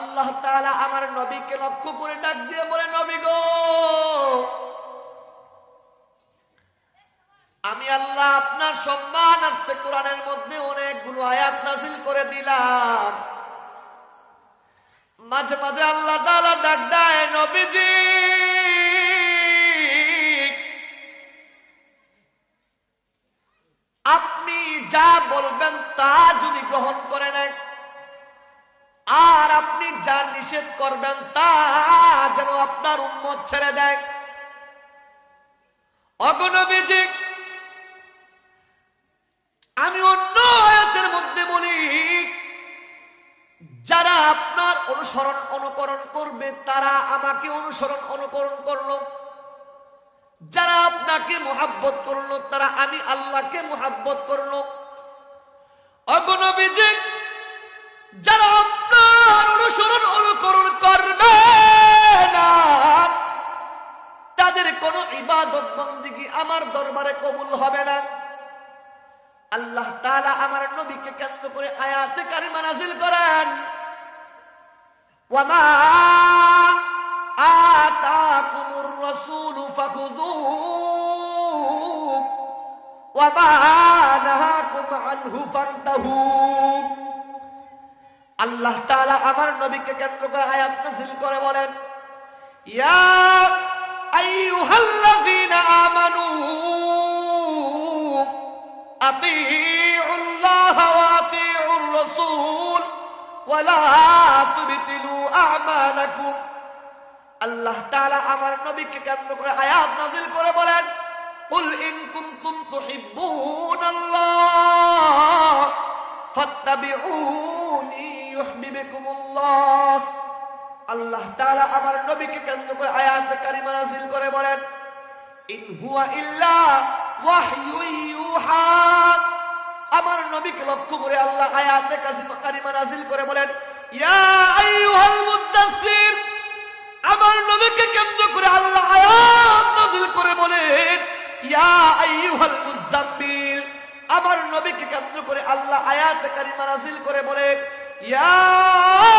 আল্লাহ তাআলা আমার নবীকে লক্ষ্য করে ডাক দিয়ে বলে, নবী গো! আমি আল্লাহ আপনার সম্মানার্থে কোরআনের মধ্যে অনেকগুলো আয়াত নাসিল করে দিলাম। মাঝে মাঝে আল্লাহ তাআলা ডাক দেয়, নবীজি! আপনি যা বলবেন তা যদি গ্রহণ করে নেন আর আপনি যা নিষেধ করবেন তা যেন আপনার উম্মত ছেড়ে দেয়। অগণবীজি, আমি অন্য আয়াতের মধ্যে বলি, যারা আপনার অনুসরণ অনুকরণ করবে, তারা আমাকে অনুসরণ অনুকরণ করল। যারা আপনাকে মোহাব্বত করল, তারা আমি আল্লাহকে মোহাব্বত করল। অগণবীজি, যারা ইবাদত বন্দিগি আমার দরবারে কবুল হবে না। আল্লাহ তালা আমার নবীকে কেন্দ্র করে আয়াতে কারিমা নাজিল করেন। আল্লাহ তাআলা আমার নবীকে কেন্দ্র করে আয়াত নাযিল করে বলেন, ইয়া আইয়ুহাল্লাযীনা আমানু আতিউল্লাহ ওয়া আতিউর রাসূল ওয়া লা তুবতিলু আ'মালাকুম আল্লাহ তাআলা আমার নবীকে কেন্দ্র করে আয়াত নাযিল করে বলেন قل إن كنتم تحبون الله ফাত্তাবিউনি ইউহিব্বুকুমুল্লাহ আল্লাহ তাআলা আমার নবীকে কেন্দ্র করে আয়াত কারিমা নাযিল করে বলেন, ইন হুয়া ইল্লা ওয়াহয়ু আমার নবীকে লক্ষ্য করে আল্লাহ আয়াতে কারিমা নাযিল করে বলেন, ইয়া আইয়ুহাল মুদ্দাসসির আমার নবীকে কেন্দ্র করে আল্লাহ আয়াত করে বলেন, ইয়া আইয়ুহাল মুজাম্মিল আমার নবীকে কেন্দ্র করে আল্লাহ আয়াত কারিমা নাযিল করে বলেন, ইয়াসিন।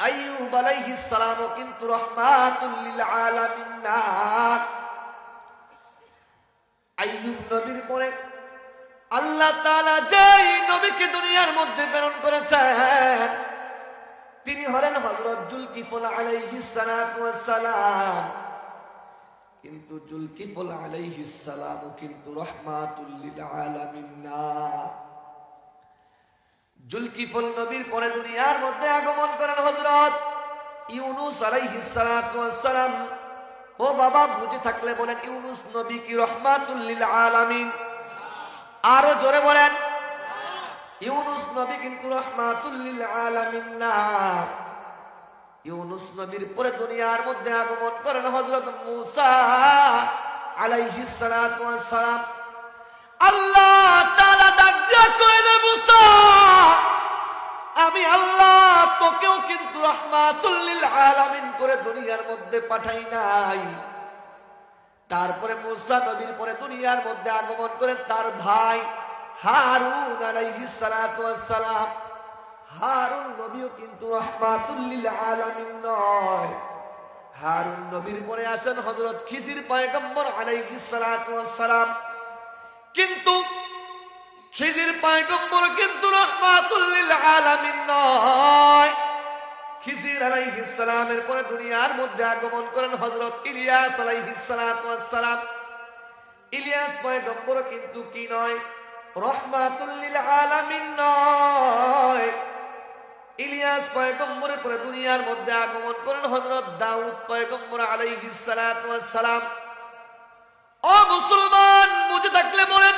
আইয়ুব আলাইহিস সালাম কিন্তু রহমাতুল আলামিন না। আইয়ুব নবীর পরে আল্লাহ তাআলা যেই নবীকে দুনিয়ার মধ্যে প্রেরণ করেছেন, তিনি হলেন হযরত জুলকিফল আলাইহিস সালাতু ওয়াস কিন্তু জুলকিফল আলাইহিস সালাম কিন্তু রহমাতুল লিল আলামিন না। জুলকিফল নবীর পরে দুনিয়ার মধ্যে আগমন করেন হযরত ইউনুস আলাইহিস সালাতু ও বাবা, বুঝে থাকলে বলেন, ইউনুস নবী কি রহমাতুল লিল আলামিন? আরও জোরে বলেন। ইউনুস নবী কিন্তু রহমাতুল লিল আলামিন না। ইউনুস নবীর পরে দুনিয়ার মধ্যে আগমন করেন হযরত মূসা আলাইহিস সালাতু ওয়াস সালাম আল্লাহ মূসা, আমি আল্লাহ তোকেও কিন্তু রহমাতুল লিল আলামিন করে দুনিয়ার মধ্যে পাঠাই নাই। তারপরে মূসা নবীর পরে দুনিয়ার মধ্যে আগমন করেন তার ভাই হারুন আলাইহিস সালাতু সালাম হারুন নবীও কিন্তু রহমাতুল লিল আলামিন নয়। হারুন নবীর পরে আসেন হযরত খিজির পয়গম্বর আলাইহিস সালাতু সালাম কিন্তু খিজির পয়গম্বর কিন্তু রহমাতুল লিল আলামিন নয়। খিজির আলাইহিস সালামের পরে দুনিয়ার মধ্যে আগমন করেন হযরত ইলিয়াস আলাইহিস সালাতু সালাম ইলিয়াস পয়গম্বর কিন্তু কি নয়? রহমাতুল লিল আলামিন নয়। ইলিয়াস পয়গম্বরের পরে দুনিয়ার মধ্যে আগমন করেন হযরত দাউদ পয়গম্বর আলাইহিস সালাতু সালাম ও মুসলমান বুঝে থাকলে বলেন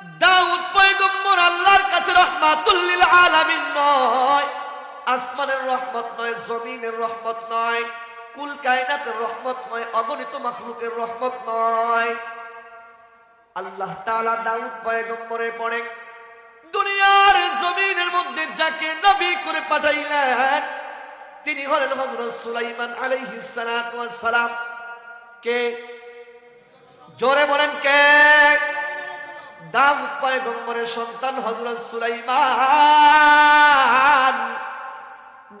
দাউদ পয়গম্বর আল্লাহর কাছে রহমাতুল্লিল আলামিন নয়। আসমানের রহমত নয়, জমিনের রহমত নয়, কুল কায়নাতের রহমত নয়, অগণিত মাখলুকের রহমত নয়। আল্লাহ তাআলা দাউদ পয়গম্বরের পরে দুনিয়ার জমিনের মধ্যে যাকে নবী করে পাঠাইলেন, তিনি হলেন হযরত সুলাইমান আলাইহিস সালাতু ওয়াস সালাম। কে? জোরে বলেন কে? দাউদ পয়গম্বরের সন্তান হযরত সুলাইমান।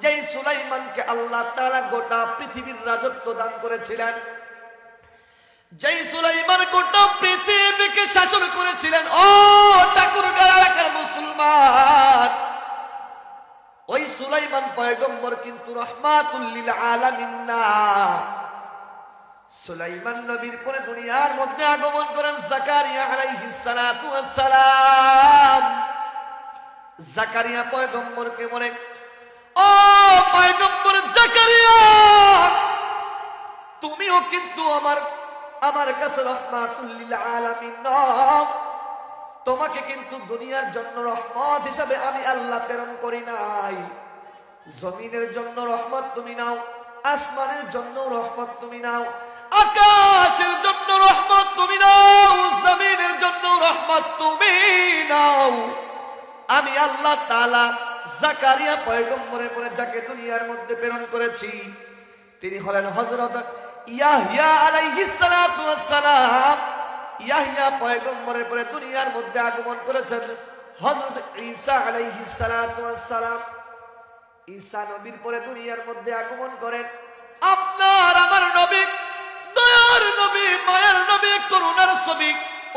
যেই সুলাইমানকে আল্লাহ তাআলা গোটা পৃথিবীর রাজত্ব দান করেছিলেন, যেই সুলাইমান গোটা পৃথিবীকে শাসন করেছিলেন, ও ঠাকুরগার এলাকার মুসলমান, ওই সুলাইমান পয়গম্বর কিন্তু রহমাতুল্লিল আলামিন না। সুলাইমান নবীর পরে দুনিয়ার মধ্যে আগমন করেন জাকারিয়া আলাইহিস সালাতু সালাম জাকারিয়া পয়গম্বরকে বলে, ও পয়গম্বর জাকারিয়া, তুমিও কিন্তু আমার আমার কাছে রহমাতুল্লিল আলামিন তোমাকে কিন্তু দুনিয়ার জন্য রহমত হিসাবে আমি আল্লাহ প্রেরণ করি নাই। জমিনের জন্য রহমত তুমি নাও, আসমানের জন্য রহমত তুমি নাও আকাশের জন্য রহমত তুমি নাও জমিনের জন্য রহমত তুমি নাও আমি আল্লাহ তালা জাকারিয়া পয়গম্বরের পরে যাকে দুনিয়ার মধ্যে প্রেরণ করেছি, তিনি হলেন হজরত ইয়াহইয়া আলাইহিস সালাতু ইয়াহইয়া পয়গম্বরের পরে দুনিয়ার মধ্যে আগমন করেছেন হযরত ঈসা আলাইহিস সালাতু ঈসা নবীর পরে দুনিয়ার মধ্যে আগমন করেন। আপনার আমার নবী নবী, মায়ের নবী, করুণার ছবি,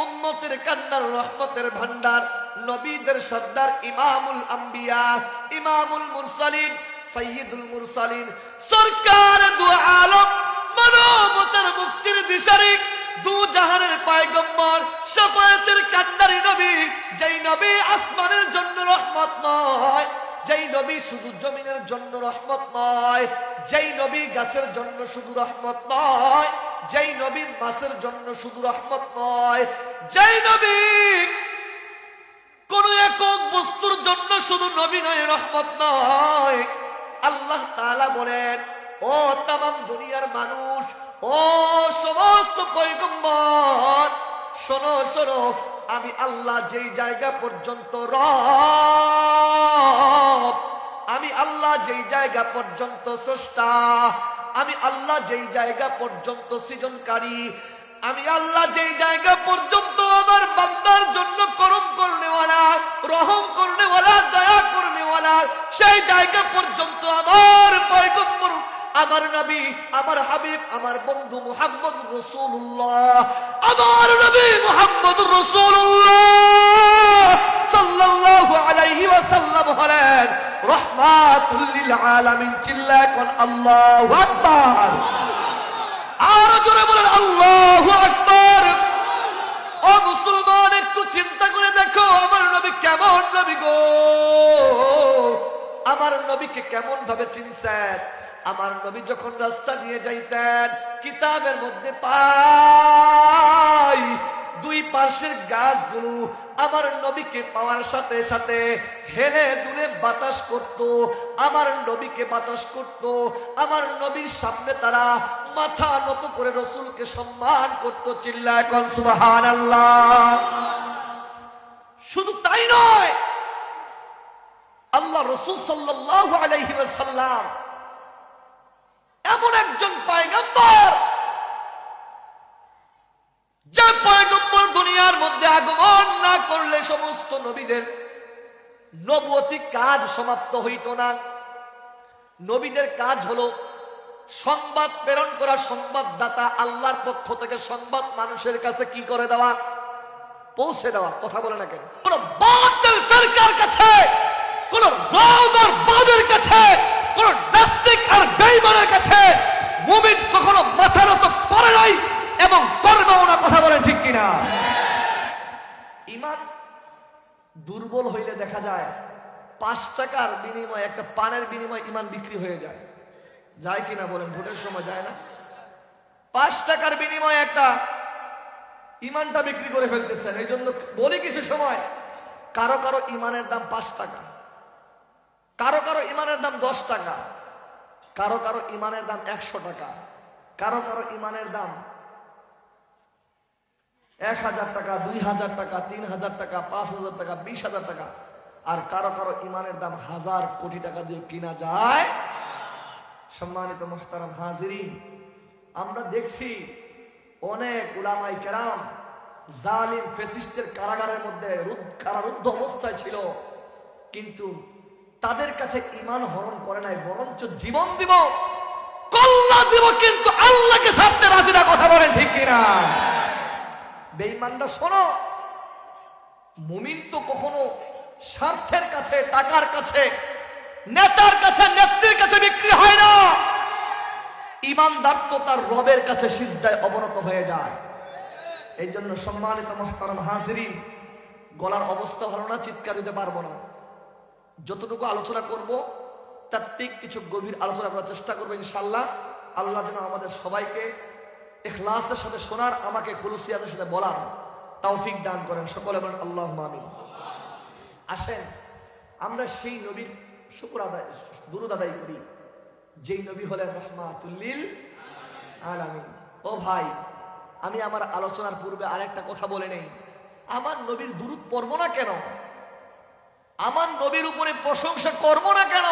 উম্মতের কান্নার, রহমতের ভান্ডার নবীদের সর্দার ইমামুল আম্বিয়া, ইমামুল মুরসালিন সৈয়দুল মুরসালিন। সরকার দু আলম মানবতার মুক্তির দিশারি, দু জাহানের পায়গম্বর, শাফায়াতের কান্ডারি নবী, যেই নবী আসমানের জন্য রহমত নয়। যেই নবী শুধু জমিনের জন্য রহমত নয়, যেই নবী গাছের জন্য শুধু রহমত নয়, যেই নবী মাছের জন্য শুধু রহমত নয়, যেই নবী কোন একক বস্তুর জন্য শুধু নবী নয়, রহমত নয়। আল্লাহ তাআলা বলেন, ও তামাম দুনিয়ার মানুষ, ও সমস্ত পয়গম্বর, শোনো শোনো আমি আল্লাহ যেই জায়গা পর্যন্ত রব, আমি আল্লাহ যেই জায়গা পর্যন্ত স্রষ্টা, আমি আল্লাহ যেই জায়গা পর্যন্ত সৃজনকারী, আমি আল্লাহ যেই জায়গা পর্যন্ত আমার বান্দার জন্য করম করনেওয়ালা, রহম করনেওয়ালা, দয়া করনেওয়ালা, সেই জায়গা পর্যন্ত আমার পয়গম্বর আমার নবী, আমার হাবিব, আমার বন্ধু মুহাম্মদ রসুল্লাহ আমার নবী মুহাম্মদ রসুল্লাহ সাল্লাল্লাহু আলাইহি ওয়াসাল্লাম হলেন রহমাতুল লিল আলামিন। চিল্লা কোন আল্লাহু আকবার। আরও জোরে বলেন আল্লাহু আকবার। ও মুসলমান, একটু চিন্তা করে দেখো, আমার নবী কেমন নবী গো? আমার নবীকে কেমন ভাবে চিনছেন? আমার নবী যখন রাস্তা দিয়ে যাইতেন, কিতাবের মধ্যে পাই দুই পাশের গাছগুলো আমার নবীকে পাওয়ার সাথে সাথে হেলে দুলে বাতাস করত, আমার নবীকে বাতাস করত, আমার নবীর সামনে তারা মাথা নত করে রসুলকে সম্মান করত, চিল্লায় কন সুবাহান শুধু তাই নয়, আল্লাহ রসুল সাল্লাহ আলাইহি সাল্লাম এমন একজন পায়গম্বর, যে পয়গম্বর দুনিয়ার মধ্যে আগমন না করলে সমস্ত নবীদের নবতী কাজ সমাপ্ত হইত না। নবীদের কাজ হলো সংবাদ প্রেরণ করা, সংবাদদাতা আল্লাহর পক্ষ থেকে সংবাদ মানুষের কাছে কি করে দেওয়া, পৌঁছে দেওয়া, কথা বলে না কেন? কোন বাতিল কাছে, কোন রাম আর বামের কাছে কোন নাস্তিক আর বেঈমানের কাছে মুমিন কখনো মাথা নত করে নাই এবং করবেও না কথা বলেন ঠিক কিনা? ইমান দুর্বল হইলে দেখা যায় পাঁচ টাকার বিনিময়ে, একটা পানের বিনিময়ে ইমান বিক্রি হয়ে যায়। যায় কিনা বলেন, ভোটের সময় যায় না। পাঁচ টাকার বিনিময়ে একটা ইমানটা বিক্রি করে ফেলতেছেন। এই জন্য বলি কিছু সময়, কারও কারও ইমানের দাম পাঁচ টাকা। কারও কারও ইমানের দাম দশ টাকা, কারও কারও ইমানের দাম একশো টাকা, কারও কারও ইমানের দাম এক হাজার টাকা, দুই হাজার টাকা, তিন হাজার টাকা, পাঁচ হাজার টাকা, বিশ হাজার টাকা, আর কারও কারও ইমানের দাম হাজার কোটি টাকা দিয়ে কিনা যায়। সম্মানিত মোহতারাম হাজিরিন, আমরা দেখছি অনেক উলামাই কেরাম জালিম ফেসিস্টের কারাগারের মধ্যে রুদ্ধ- কারারুদ্ধ অবস্থায় ছিল, কিন্তু তাদের কাছে ইমান হরণ করে নাই, বরঞ্চ জীবন দিব কল্লা দিব, কিন্তু আল্লাহকে ছাড়তে রাজি না, কথা বলেন ঠিক কিনা? বেঈমানরা শোনো, মুমিন তো কখনো স্বার্থের কাছে, টাকার কাছে, নেতার কাছে, নেত্রীর কাছে বিক্রি হয় না। ইমানদার তো তার রবের কাছে সিজদায় অবনত হয়ে যায়। এই জন্য সম্মানিত মহতারাম হাজিরিন, গলার অবস্থা ভালো না, চিৎকার দিতে পারব না। যতটুকু আলোচনা করব, তার ঠিক কিছু গভীর আলোচনা করার চেষ্টা করব ইনশাল্লাহ আল্লাহ যেন আমাদের সবাইকে ইখলাসের সাথে শোনার, আমাকে খুলুসিয়াদের সাথে বলার তৌফিক দান করেন। সকলে বলেন আল্লাহ আমিন। আসেন, আমরা সেই নবীর শুকুর আদায়, দুরুদ আদায় করি। যেই নবী হলেন রহমাতুল্লিল আলামিন। ও ভাই, আমি আমার আলোচনার পূর্বে আরেকটা কথা বলে নেই। আমার নবীর দুরুদ পড়ব না কেন? আমার নবীর উপরে প্রশংসা করব না কেন?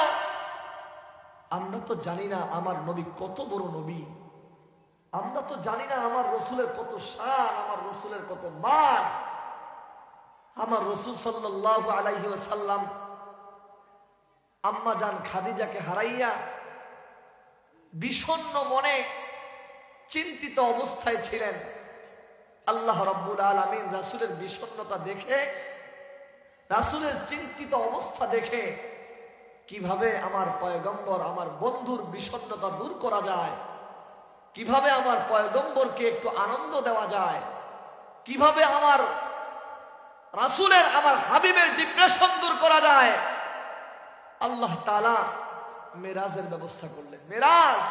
আমরা তো জানি না আমার নবী কত বড় নবী। আমরা তো জানি না আমার রসুলের কত শান, আমার রসুলের কত মান। আমার রসুল সাল্লাহ আলাইহি সাল্লাম আম্মা জান খাদিজাকে হারাইয়া বিষণ্ন মনে চিন্তিত অবস্থায় ছিলেন। আল্লাহ রব্বুল আলমিন রাসুলের বিষণ্ণতা দেখে রাসুলের চিন্তিত অবস্থা দেখে কীভাবে আমার পয়গম্বর আমার বন্ধুর বিষণ্ণতা দূর করা যায়? কীভাবে আমার পয়গম্বরকে একটু আনন্দ দেওয়া যায়? কীভাবে আমার রাসুলের আমার হাবিবের ডিপ্রেশন দূর করা যায়? আল্লাহ তালা মেরাজের ব্যবস্থা করলেন। মেরাজ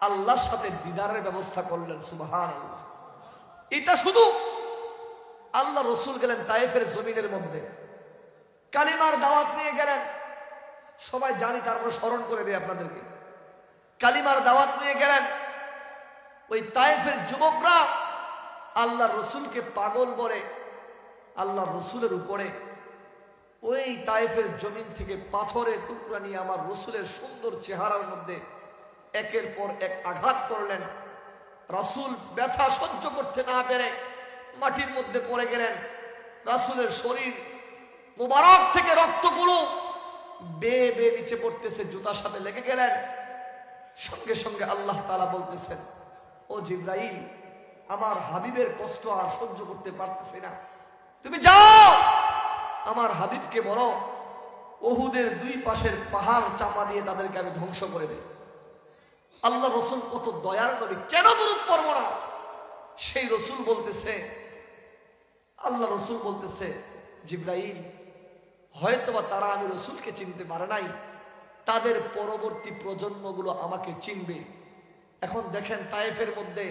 আল্লাহর সাথে দিদারের ব্যবস্থা করলেন আল্লাহ এটা শুধু আল্লাহ রসুল গেলেন তাইফের জমিনের মধ্যে। কালিমার দাওয়াত নিয়ে গেলেন। সবাই জানি, তারপর স্মরণ করে দেয় আপনাদেরকে। কালিমার দাওয়াত নিয়ে গেলেন। ওই তাইফের যুবকরা আল্লাহ রসুলকে পাগল বলে, আল্লাহ রসুলের উপরে ওই তাইফের জমিন থেকে পাথরের টুকরা নিয়ে আমার রসুলের সুন্দর চেহারার মধ্যে একের পর এক আঘাত করলেন। রসুল ব্যথা সহ্য করতে না পেরে মাটির মধ্যে পড়ে গেলেন। রাসুলের শরীর মুবারক থেকে রক্ত রক্তগুলো বেয়ে বেয়ে নিচে পড়তেছে, জুতার সাথে লেগে গেলেন। সঙ্গে সঙ্গে আল্লাহ তালা বলতেছেন, ও জিব্রাইল, আমার হাবিবের কষ্ট আর সহ্য করতে পারতেছে না। তুমি যাও, আমার হাবিবকে বলো, ওহুদের দুই পাশের পাহাড় চাপা দিয়ে তাদেরকে আমি ধ্বংস করে দেই আল্লাহ রসুল কত দয়ার নবী, কেন দূরত পড়ব না? সেই রসুল বলতেছে, আল্লাহ রসুল বলতেছে, জিব্রাইল, হয়তোবা তারা আমি রসুলকে চিনতে পারে নাই, তাদের পরবর্তী প্রজন্মগুলো আমাকে চিনবে। এখন দেখেন তায়েফের মধ্যে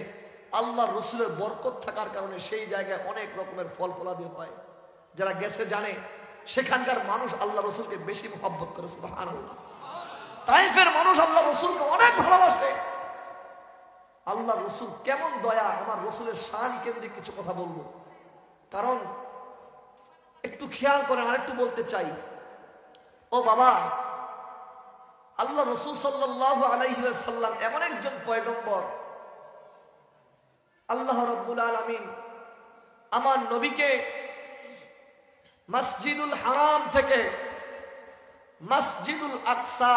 আল্লাহ রসুলের বরকত থাকার কারণে সেই জায়গায় অনেক রকমের ফল ফলাদি হয়। যারা গেছে জানে, সেখানকার মানুষ আল্লাহ রসুলকে বেশি মহব্বত করে আল্লাহ তাইফের মানুষ আল্লাহ রসুলকে অনেক ভালোবাসে। আল্লাহ রসুল কেমন দয়া, আমার রসুলের শান কেন্দ্রিক কিছু কথা বলব কারণ, একটু খেয়াল করেন আর একটু বলতে চাই। ও বাবা, আল্লাহ রসুল সাল্লাহ আলাইহি সাল্লাম এমন একজন পয়গম্বর। আল্লাহ রব্বুল আলমিন আমার নবীকে মসজিদুল হারাম থেকে মসজিদুল আকসা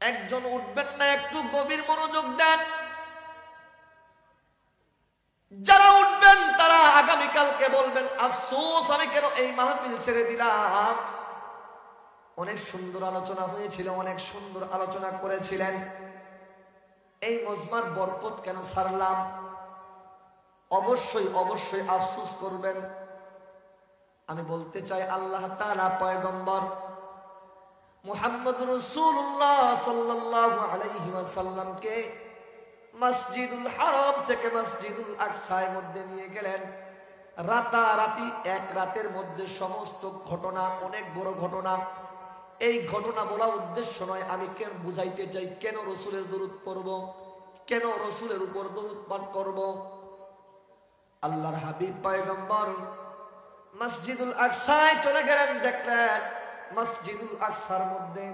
একজন উঠবেন না, একটু গভীর মনোযোগ দেন। যারা উঠবেন, তারা আগামীকালকে বলবেন, আফসোস, আমি কেন এই মাহফিল ছেড়ে দিলাম? অনেক সুন্দর আলোচনা হয়েছিল, অনেক সুন্দর আলোচনা করেছিলেন। এই মজমার বরকত কেন ছাড়লাম? অবশ্যই অবশ্যই আফসোস করবেন। আমি বলতে চাই, আল্লাহ তালা পয়গম্বর মুহাম্মদ রাসূলুল্লাহ সাল্লাল্লাহু আলাইহি ওয়াসাল্লামকে মসজিদুল হারাম থেকে মসজিদুল আকসার মধ্যে নিয়ে গেলেন। রাতারাতি এক রাতের মধ্যে সমস্ত ঘটনা, অনেক বড় ঘটনা। এই ঘটনা বলা উদ্দেশ্য নয়, আমি কেন বুঝাইতে চাই, কেন রসুলের দরুদ পড়ব, কেন রসুলের উপর দরুদ পাঠ করব? আল্লাহর হাবিব পয়গম্বর মসজিদুল আকসায় চলে গেলেন, দেখলেন মসজিদুল আকসার মধ্যে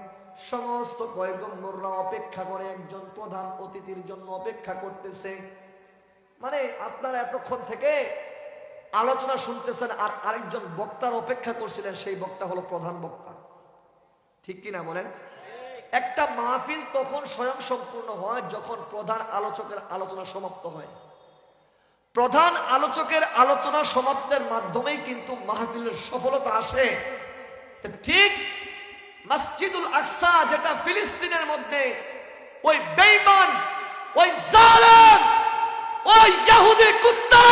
সমস্ত পয়গম্বররা অপেক্ষা করে, একজন প্রধান অতিথির জন্য অপেক্ষা করতেছে। মানে আপনারা এতক্ষণ থেকে আলোচনা শুনতেছেন আর আরেকজন বক্তার অপেক্ষা করছিলেন, সেই বক্তা হলো প্রধান বক্তা। ঠিক কিনা বলেন? একটা মাহফিল তখন স্বয়ং সম্পূর্ণ হয় যখন প্রধান আলোচকের আলোচনা সমাপ্ত হয়। প্রধান আলোচকের আলোচনা সমাপ্তের মাধ্যমেই কিন্তু মাহফিলের সফলতা আসে। ঠিক মসজিদুল আকসা যেটা ফিলিস্তিনের মধ্যে ওই বেঈমান, ওই জালেম, ওই ইহুদি কুত্তা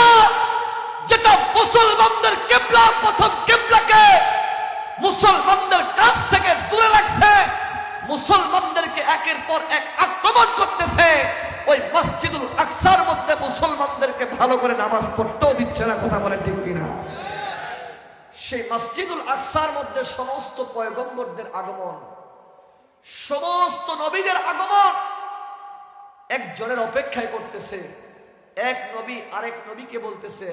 যেটা মুসলমানদের কিবলা, প্রথম কিবলাকে মুসলমানদের কাছ থেকে দূরে রাখছে, মুসলমানদেরকে একের পর এক আক্রমণ করতেছে, ওই মসজিদুল আকসার মধ্যে মুসলমানদেরকে ভালো করে নামাজ পড়তেও দিচ্ছে না, কথা বলে ঠিক কিনা? সেই মসজিদুল আকসার মধ্যে সমস্ত পয়গম্বরদের আগমন, সমস্ত নবীদের আগমন একজনের অপেক্ষায় করতেছে। এক নবী আরেক নবীকে বলতেছে,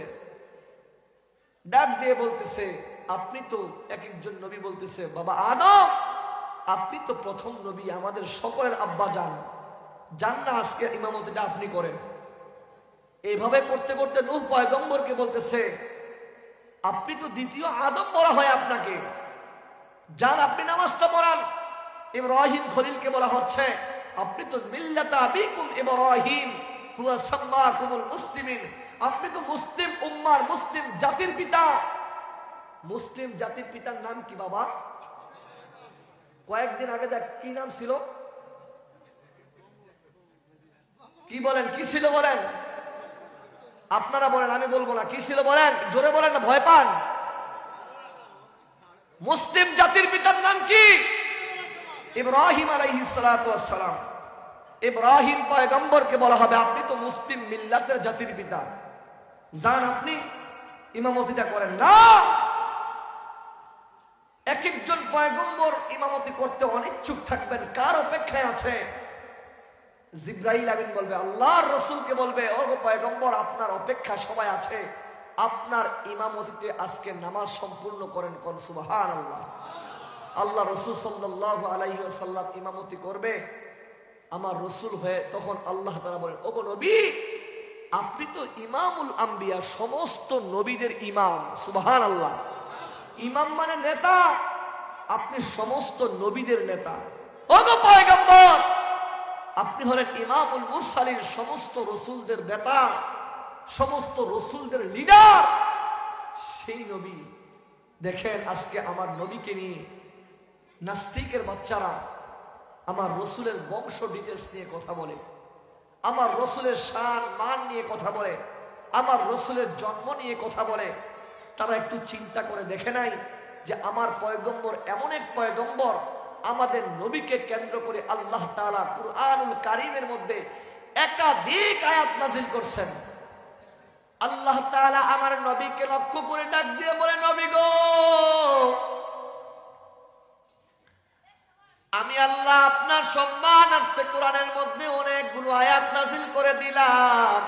ডাক দিয়ে বলতেছে, আপনি তো এক একজন নবী বলতেছে, বাবা আদম, আপনি তো প্রথম নবী, আমাদের সকলের আব্বা যান যান না আজকে ইমামতিটা আপনি করেন। এইভাবে করতে করতে নূহ পয়গম্বরকে বলতেছে আপনি তো দ্বিতীয় আদম বলা হয় আপনাকে। যান আপনি নামাজটা পড়ান, ইব্রাহিম খলিলকে বলা হচ্ছে, আপনি তো মিল্লাতা আবিকুম ইব্রাহিম, হুয়া সাম্মাকুমুল মুসলিমিন। আপনি তো মুসলিম উম্মার, মুসলিম জাতির পিতা। মুসলিম জাতির পিতার নাম কি বাবা? কয়েকদিন আগে দেখ, কি নাম ছিল? কি বলেন, কি ছিল বলেন? আপনারা বলেন, আমি বলব না। কি ছিল বলেন? জোরে বলেন না, ভয় পান। মুসলিম জাতির পিতার নাম কি? ইব্রাহিম আলাইহিসালাম ইব্রাহিম পয়গম্বরকে বলা হবে, আপনি তো মুসলিম মিল্লাতের জাতির পিতা। যান আপনি, ইমামতিটা করেন না। এক একজন পয়গম্বর ইমামতি করতে অনিচ্ছুক থাকবেন, কার অপেক্ষায় আছে? জিব্রাইল আমিন বলবে, আল্লাহর রসুলকে বলবে, ও গো পয়গম্বর, আপনার অপেক্ষা সবাই আছে। আপনার ইমামতিতে আজকে নামাজ সম্পূর্ণ করেন কোন? সুবাহান আল্লাহ আল্লাহ রসুল সাল্লাহ আলাইহি সাল্লাম ইমামতি করবে। আমার রসুল হয়ে তখন আল্লাহ তারা বলেন, ও গো নবী, আপনি তো ইমামুল আম্বিয়া, সমস্ত নবীদের ইমাম। সুবাহান আল্লাহ ইমাম মানে নেতা, আপনি সমস্ত নবীদের নেতা। ও গো পয়গম্বর আপনি হলেন ইমামুল মুরসালিন, সমস্ত রসুলদের নেতা, সমস্ত রসুলদের লিডার সেই নবী, দেখেন আজকে আমার নবীকে নিয়ে নাস্তিকের বাচ্চারা আমার রসুলের বংশ ডিটেলস নিয়ে কথা বলে, আমার রসুলের শান, মান নিয়ে কথা বলে, আমার রসুলের জন্ম নিয়ে কথা বলে। তারা একটু চিন্তা করে দেখে নাই যে আমার পয়গম্বর এমন এক পয়গম্বর আমাদের নবীকে কেন্দ্র করে আল্লাহ তাআলা কুরআনুল কারীমের মধ্যে একাধিক আয়াত নাজিল করছেন। আল্লাহ তাআলা আমার নবীকে লক্ষ্য করে ডাক দিয়ে বলে, নবী গো, আমি আল্লাহ আপনার সম্মানার্থে কোরআনের মধ্যে অনেকগুলো আয়াত নাজিল করে দিলাম।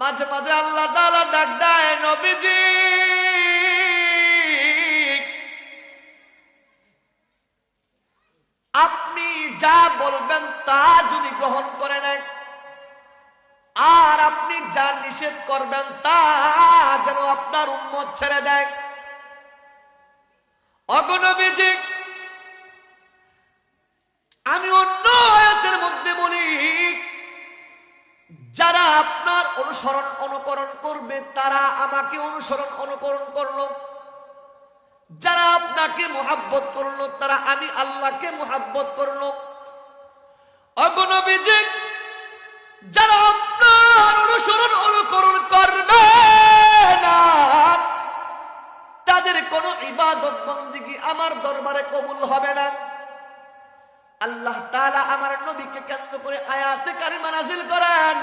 মাঝে মাঝে আল্লাহ তাআলা ডাক দেয়, নবীজি নিষেধ করবেন তা যেন আপনার উম্মত ছেড়ে দেয়। অগণবীজি আমি অন্য আয়াতের মধ্যে বলি, যারা আপনার অনুসরণ অনুকরণ করবে, তারা আমাকে অনুসরণ অনুকরণ করল। যারা আপনাকে মোহাব্বত করল, তারা আমি আল্লাহকে মোহাব্বত করল। অগণবীজি যারা ইবাদত বন্দিগি আমার দরবারে কবুল হবে না? আল্লাহ তাআলা আমার নবীকে কেন্দ্র করে আয়াতে কারিমা নাজিল করেন।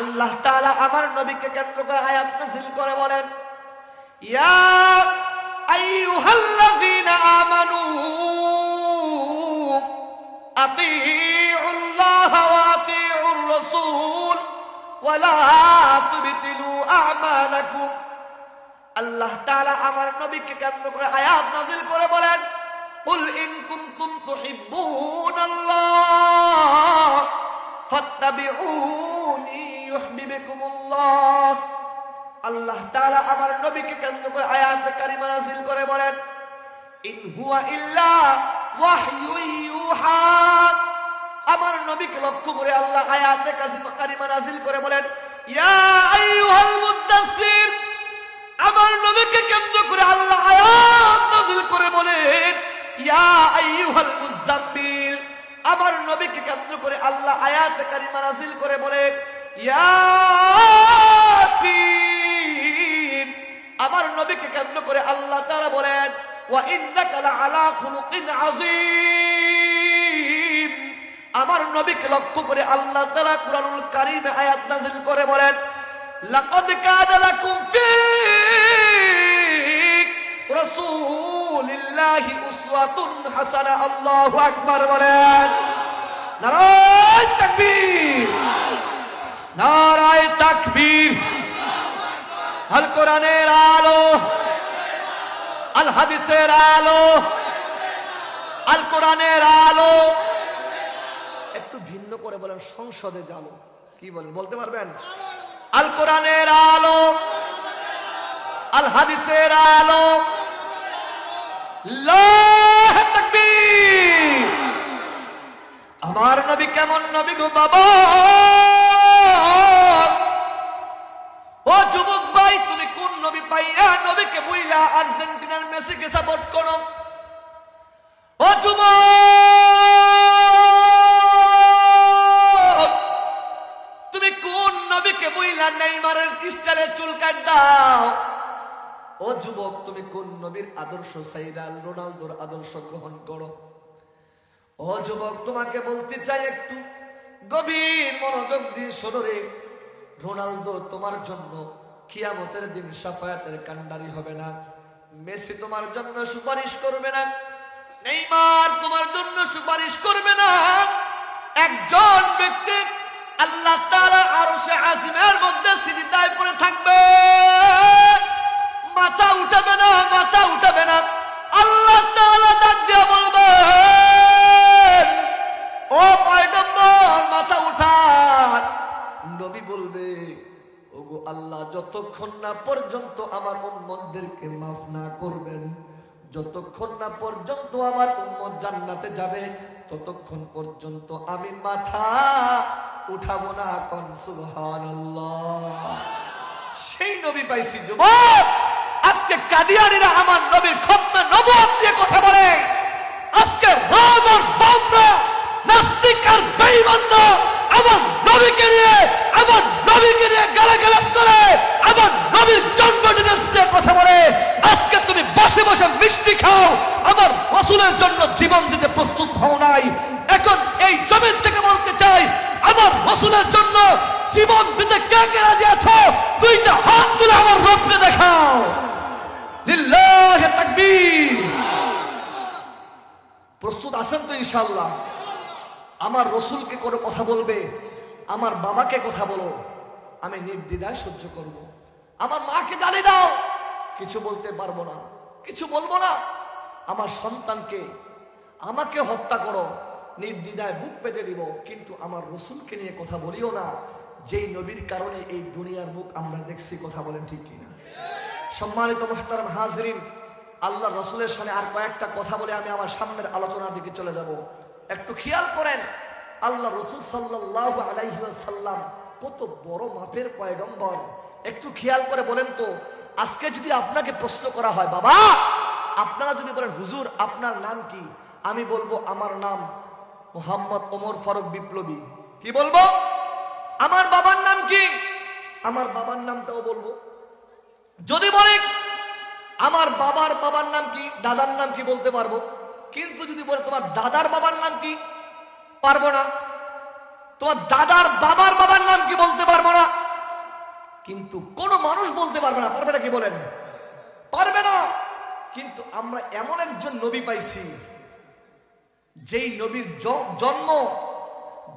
আল্লাহ তাআলা আমার নবীকে কেন্দ্র করে আয়াত নাযিল করে বলেন, ইয়া আইয়ুহাল্লাযীনা আমানু আতিউল্লাহ ওয়া আতিউর রাসূল ওয়া লা তুবতিলু আ'মালাকুম। আল্লাহ তাআলা আমার নবীকে কেন্দ্র করে আয়াত নাযিল করে বলেন, কুল ইন কুনতুম তুহিব্বুনাল্লাহ, ফাত্তাবিউনি ইউহিব্বুকুমুল্লাহ। আল্লাহ তাআলা আমার নবীকে কেন্দ্র করে আয়াত কারিমা নাযিল করে বলেন, ইন হুয়া ইল্লা আমার নবীকে লক্ষ্য করে আল্লাহ আয়াতে কারিমা করে বলেন, ইয়া আইয়ুহাল মুদ্দাসসির আমার নবীকে কেন্দ্র করে আল্লাহ আয়াত নাযিল করে বলেন, ইয়া আইয়ুহাল মুজাম্মিল আমার নবীকে কেন্দ্র করে আল্লাহ আয়াত কারিমা নাযিল করে বলেন, ইয়াসিন। আমার নবীকে কেন্দ্র করে আল্লাহ তাআলা বলেন আমার নবীকে লক্ষ্য করে আল্লাহ তাআলা কুরআনুল কারীমে আয়াত নাযিল করে বলেন, লাকাদ কানা লাকুম ফি রাসূলিল্লাহি উসওয়াতুন হাসানা। আল্লাহু আকবার বলেন, নারায় তাকবীর নারায় তাকবীর। আল কোরআনের আলো, আল হাদিসের আলো, আল কোরআনের আলো। একটু ভিন্ন করে বলেন, সংসদে জালো। কি বলেন, বলতে পারবেন? আল কোরআনের আলো, আল হাদিসের আলো। আমার নবী কেমন নবী গো বাবা? মেসিকে সাপোর্ট করো। ও তুমি কোন নবীকে বইলা নেইমারের ক্রিস্টালে চুল কাট দাও ও যুবক, তুমি কোন নবীর আদর্শ সাইরাল রোনালদোর আদর্শ গ্রহণ করো? ও যুবক, তোমাকে বলতে চাই একটু গভীর মনোযোগ দিয়ে শোনো রে। রোনালদো তোমার জন্য কিয়ামতের দিন সাফায়াতের কান্ডারি হবে না। মেসি তোমার জন্য সুপারিশ করবে না, নেইমার তোমার জন্য সুপারিশ করবে না। একজন ব্যক্তি আল্লাহ তারা তাআলা আরশে আজিমের মধ্যে সিজদায় যতক্ষণ না পর্যন্ত আমার উম্মতদেরকে মাফ না করবেন, যতক্ষণ না পর্যন্ত আমার উম্মত জান্নাতে যাবে, ততক্ষণ পর্যন্ত আমি মাথা উঠাবো না কন, সুবহানাল্লাহ। সেই নবী পাইছি যুবক। আজকে কাদিয়ানিরা আমার নবীর খতমে নবুয়ত দিয়ে কথা বলে। আজকে রাম আর বামরা, নাস্তিক আর বেঈমানরা আমার নবীকে নিয়ে, আমার নবীকে নিয়ে গালাগালাজ করে, আমার নবীর জন্মদিনে কথা বলে, আজকে তুমি বসে বসে মিষ্টি খাও, আমার রসুলের জন্য জীবন দিতে প্রস্তুত হও নাই। এখন এই জমিন থেকে বলতে চাই, আমার রসুলের জন্য জীবন দিতে কে কে রাজি আছো? দুইটা হাত তুলে আমার রূপে দেখাও। লিল্লাহি তাকবীর। প্রস্তুত আছেন তো ইনশাআল্লাহ? আমার রসুলকে কোনো কথা বলবে, আমার বাবাকে কথা বলো, আমি নির্দ্বিধায় সহ্য করব। আমার মাকে গালি দাও, কিছু বলতে পারব না, কিছু বলব না। আমার সন্তানকে, আমাকে হত্যা করো, নির্দ্বিধায় বুক পেতে দিব, কিন্তু আমার রসুলকে নিয়ে কথা বলিও না। যেই নবীর কারণে এই দুনিয়ার মুখ আমরা দেখছি, কথা বলেন ঠিক কিনা? সম্মানিত মোহতারাম হাজরিন আল্লাহ রসুলের সামনে আর কয়েকটা কথা বলে আমি আমার সামনের আলোচনার দিকে চলে যাব। একটু খেয়াল করেন, আল্লাহ রসুল সাল্লাহ আলাইসাল্লাম কত বড় মাপের পয়গম্বর। একটু খেয়াল করে বলেন তো, আজকে যদি আপনাকে প্রশ্ন করা হয়, বাবা, আপনারা যদি বলেন, হুজুর, আপনার নাম কি? আমি বলব, আমার নাম মোহাম্মদ ওমর ফারুক বিপ্লবী। কি বলব? আমার বাবার নাম কি? আমার বাবার নামটাও বলব। যদি বলেন, আমার বাবার বাবার নাম কি? দাদার নাম কি বলতে পারব? কিন্তু যদি বলে, তোমার দাদার বাবার নাম কি? পারব না। তোমার দাদার বাবার বাবার নাম কি বলতে পারব না। কিন্তু কোন মানুষ বলতে পারবে না। পারবে না কি বলেন? পারবে না। কিন্তু আমরা এমন একজন নবী পাইছি, যেই নবীর জন্ম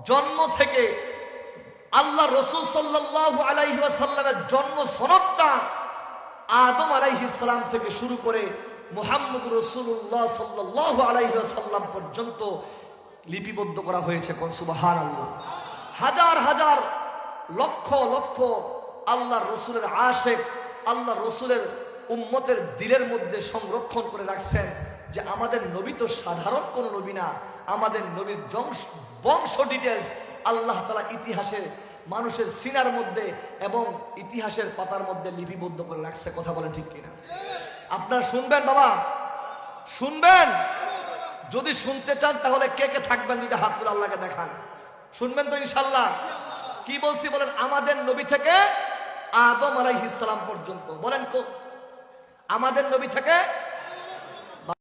জন্ম থেকে আল্লাহ রসুল সাল্লাহ আলাইসাল্লামের জন্ম সনদটা আদম আলাইহিসাল্লাম থেকে শুরু করে মোহাম্মদ রসুল্লাহ সাল্লাহ আলাইসাল্লাম পর্যন্ত লিপিবদ্ধ করা হয়েছে কনসুবাহার আল্লাহ হাজার হাজার লক্ষ লক্ষ আল্লাহ রসুলের আশেক আল্লাহ রসুলের উম্মতের দিলের মধ্যে সংরক্ষণ করে রাখছেন যে আমাদের নবী তো সাধারণ কোনো নবী না। আমাদের নবীর বংশ ডিটেলস আল্লাহ তালা ইতিহাসের মানুষের সিনার মধ্যে এবং ইতিহাসের পাতার মধ্যে লিপিবদ্ধ করে রাখছে। কথা বলেন ঠিক কিনা? আপনারা শুনবেন বাবা? শুনবেন? যদি শুনতে চান, তাহলে কে কে থাকবেন? দুইটা হাত তুলে আল্লাহকে দেখান। শুনবেন তো ইনশাল্লাহ কি বলছি বলেন, আমাদের নবী থেকে আদম আলাইহিস ইসলাম পর্যন্ত। বলেন কো আমাদের নবী থেকে